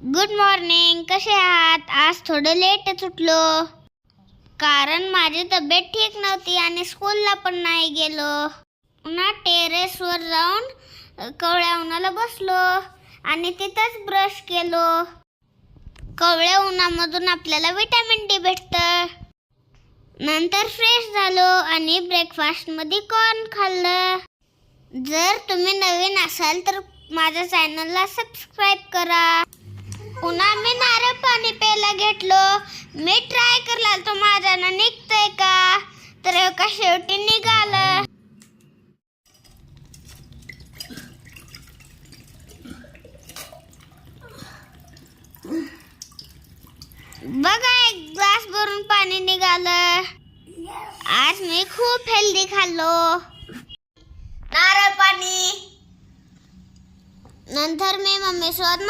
Good morning कसे आहात? आज थोडं लेटच उठलो. कारण माझी तब्येत ठीक नव्हती आणि स्कूलला पण नाही गेलो. पुन्हा टेरेसवर जाऊन कवळ्या उन्हाला बसलो आणि तिथंच ब्रश केलो. कवळ्या उन्हामधून आपल्याला विटॅमिन डी भेटतं. नंतर फ्रेश झालो आणि ब्रेकफास्टमध्ये कॉर्न खाल्लं. जर तुम्ही नवीन असाल तर माझ्या चॅनलला सबस्क्राईब करा. पुन्हा मी नारळ पाणी प्यायला घेतलो. मी ट्राय करला तो माझ्यानं निघतंय का? तर एका शेवटी निघालं. बघा एक ग्लास भरून पाणी निघालं. आज मी खूप हेल्दी खाल्लो. नारळ पाणी. नंतर मी मम्मी सोबत